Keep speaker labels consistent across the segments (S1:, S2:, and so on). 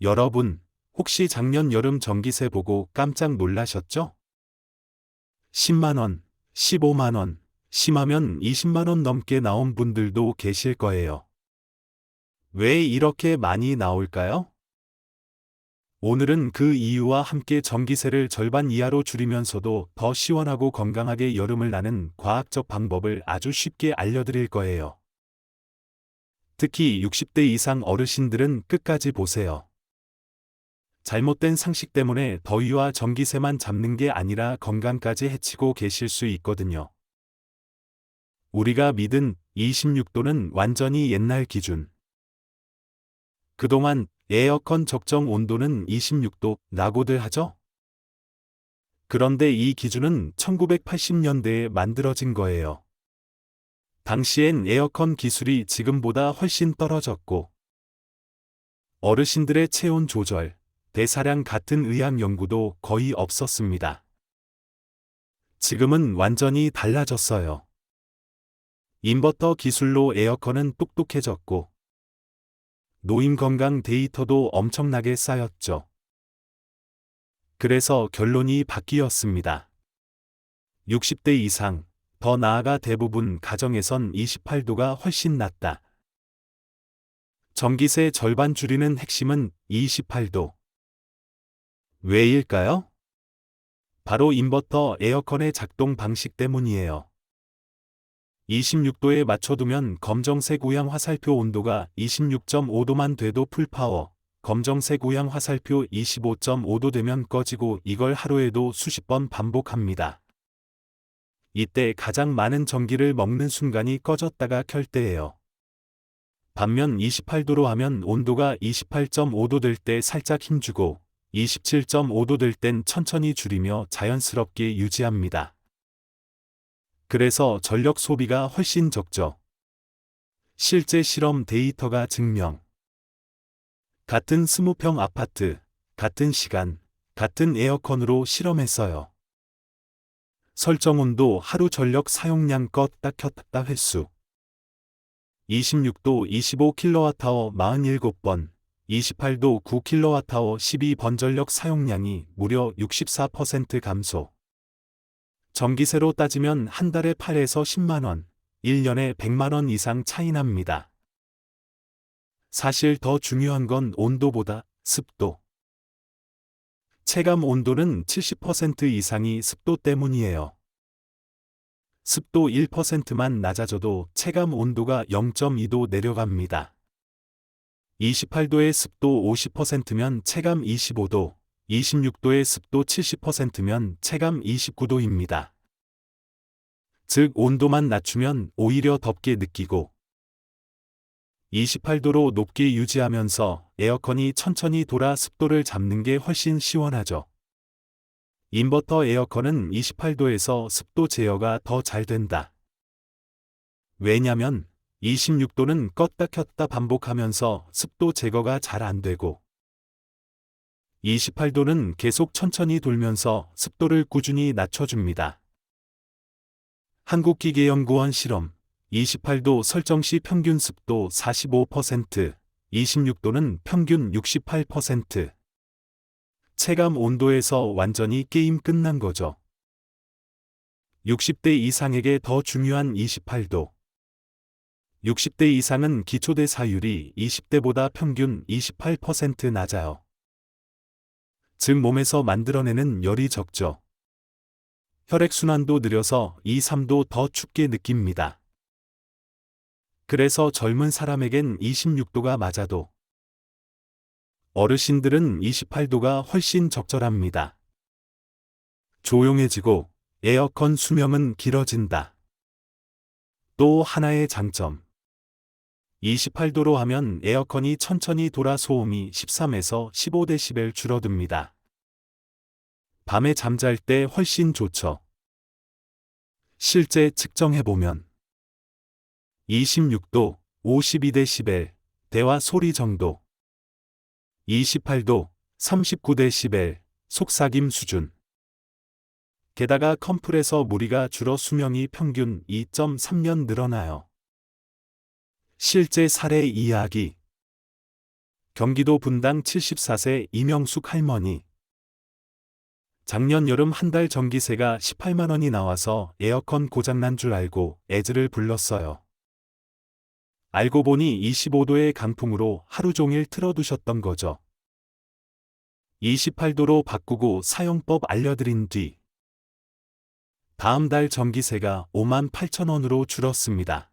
S1: 여러분, 혹시 작년 여름 전기세 보고 깜짝 놀라셨죠? 10만원, 15만원, 심하면 20만원 넘게 나온 분들도 계실 거예요. 왜 이렇게 많이 나올까요? 오늘은 그 이유와 함께 전기세를 절반 이하로 줄이면서도 더 시원하고 건강하게 여름을 나는 과학적 방법을 아주 쉽게 알려드릴 거예요. 특히 60대 이상 어르신들은 끝까지 보세요. 잘못된 상식 때문에 더위와 전기세만 잡는 게 아니라 건강까지 해치고 계실 수 있거든요. 우리가 믿은 26도는 완전히 옛날 기준. 그동안 에어컨 적정 온도는 26도 라고들 하죠? 그런데 이 기준은 1980년대에 만들어진 거예요. 당시엔 에어컨 기술이 지금보다 훨씬 떨어졌고, 어르신들의 체온 조절, 대사량 같은 의학 연구도 거의 없었습니다. 지금은 완전히 달라졌어요. 인버터 기술로 에어컨은 똑똑해졌고, 노인 건강 데이터도 엄청나게 쌓였죠. 그래서 결론이 바뀌었습니다. 60대 이상, 더 나아가 대부분 가정에선 28도가 훨씬 낫다. 전기세 절반 줄이는 핵심은 28도. 왜일까요? 바로 인버터 에어컨의 작동 방식 때문이에요. 26도에 맞춰두면 검정색 우양 화살표 온도가 26.5도만 돼도 풀파워, 검정색 우양 화살표 25.5도 되면 꺼지고 이걸 하루에도 수십 번 반복합니다. 이때 가장 많은 전기를 먹는 순간이 꺼졌다가 켤 때예요. 반면 28도로 하면 온도가 28.5도 될 때 살짝 힘주고 27.5도 될 땐 천천히 줄이며 자연스럽게 유지합니다. 그래서 전력 소비가 훨씬 적죠. 실제 실험 데이터가 증명. 같은 20평 아파트, 같은 시간, 같은 에어컨으로 실험했어요. 설정 온도 하루 전력 사용량 껐다 켰다 횟수. 26도 25kWh 47번, 28도 9kWh 12번 전력 사용량이 무려 64% 감소. 전기세로 따지면 한 달에 8에서 10만원, 1년에 100만원 이상 차이 납니다. 사실 더 중요한 건 온도보다 습도. 체감 온도는 70% 이상이 습도 때문이에요. 습도 1%만 낮아져도 체감 온도가 0.2도 내려갑니다. 28도의 습도 50%면 체감 25도, 26도의 습도 70%면 체감 29도입니다. 즉 온도만 낮추면 오히려 덥게 느끼고 28도로 높게 유지하면서 에어컨이 천천히 돌아 습도를 잡는 게 훨씬 시원하죠. 인버터 에어컨은 28도에서 습도 제어가 더 잘 된다. 왜냐면 26도는 껐다 켰다 반복하면서 습도 제거가 잘 안 되고 28도는 계속 천천히 돌면서 습도를 꾸준히 낮춰줍니다. 한국기계연구원 실험 28도 설정 시 평균 습도 45%, 26도는 평균 68%. 체감 온도에서 완전히 게임 끝난 거죠. 60대 이상에게 더 중요한 28도. 60대 이상은 기초대 사율이 20대보다 평균 28% 낮아요. 즉 몸에서 만들어내는 열이 적죠. 혈액순환도 느려서 2, 3도 더 춥게 느낍니다. 그래서 젊은 사람에겐 26도가 맞아도 어르신들은 28도가 훨씬 적절합니다. 조용해지고 에어컨 수명은 길어진다. 또 하나의 장점. 28도로 하면 에어컨이 천천히 돌아 소음이 13에서 15dB 줄어듭니다. 밤에 잠잘 때 훨씬 좋죠. 실제 측정해보면 26도, 52dB, 대화 소리 정도. 28도, 39dB, 속삭임 수준. 게다가 컴플에서 무리가 줄어 수명이 평균 2.3년 늘어나요. 실제 사례 이야기. 경기도 분당 74세 이명숙 할머니. 작년 여름 한 달 전기세가 18만 원이 나와서 에어컨 고장난 줄 알고 애즈를 불렀어요. 알고 보니 25도의 강풍으로 하루 종일 틀어두셨던 거죠. 28도로 바꾸고 사용법 알려드린 뒤 다음 달 전기세가 5만 8천 원으로 줄었습니다.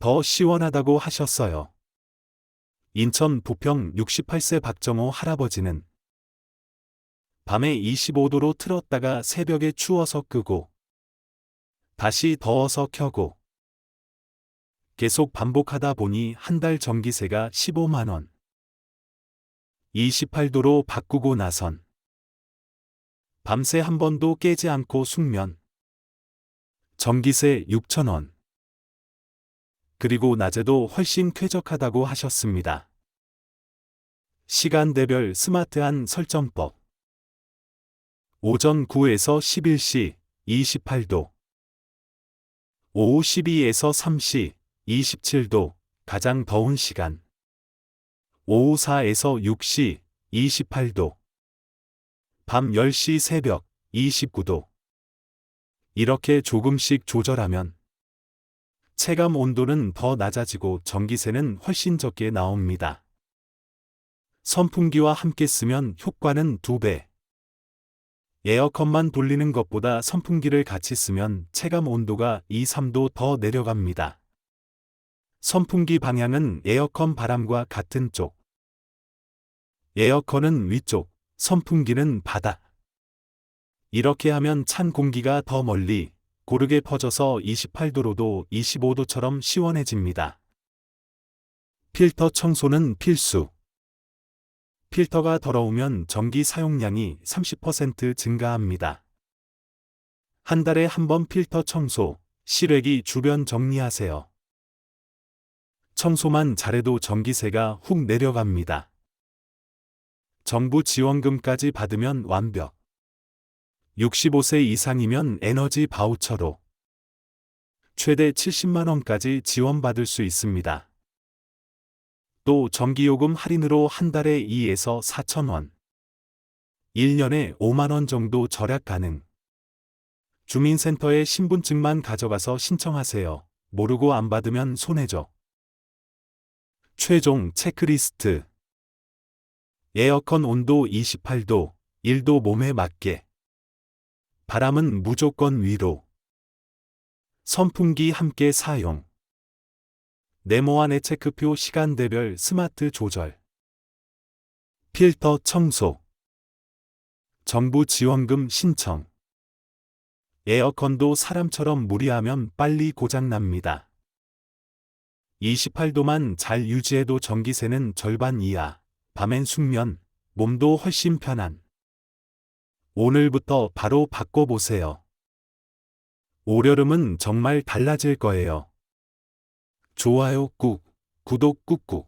S1: 더 시원하다고 하셨어요. 인천 부평 68세 박정호 할아버지는 밤에 25도로 틀었다가 새벽에 추워서 끄고 다시 더워서 켜고 계속 반복하다 보니 한 달 전기세가 15만 원. 28도로 바꾸고 나선 밤새 한 번도 깨지 않고 숙면. 전기세 6천 원. 그리고 낮에도 훨씬 쾌적하다고 하셨습니다. 시간대별 스마트한 설정법. 오전 9에서 11시 28도. 오후 12에서 3시 27도 가장 더운 시간. 오후 4에서 6시 28도. 밤 10시 새벽 29도. 이렇게 조금씩 조절하면 체감 온도는 더 낮아지고 전기세는 훨씬 적게 나옵니다. 선풍기와 함께 쓰면 효과는 2배. 에어컨만 돌리는 것보다 선풍기를 같이 쓰면 체감 온도가 2, 3도 더 내려갑니다. 선풍기 방향은 에어컨 바람과 같은 쪽. 에어컨은 위쪽, 선풍기는 바닥. 이렇게 하면 찬 공기가 더 멀리 고르게 퍼져서 28도로도 25도처럼 시원해집니다. 필터 청소는 필수. 필터가 더러우면 전기 사용량이 30% 증가합니다. 한 달에 한 번 필터 청소, 실외기 주변 정리하세요. 청소만 잘해도 전기세가 훅 내려갑니다. 정부 지원금까지 받으면 완벽. 65세 이상이면 에너지 바우처로 최대 70만원까지 지원받을 수 있습니다. 또 전기요금 할인으로 한 달에 2에서 4천원, 1년에 5만원 정도 절약 가능. 주민센터에 신분증만 가져가서 신청하세요. 모르고 안 받으면 손해죠. 최종 체크리스트 에어컨 온도 28도, 1도 몸에 맞게 바람은 무조건 위로. 선풍기 함께 사용. 네모 안의 체크표 시간대별 스마트 조절. 필터 청소. 정부 지원금 신청. 에어컨도 사람처럼 무리하면 빨리 고장납니다. 28도만 잘 유지해도 전기세는 절반 이하, 밤엔 숙면, 몸도 훨씬 편한. 오늘부터 바로 바꿔보세요. 올여름은 정말 달라질 거예요. 좋아요 꾹, 구독 꾹꾹.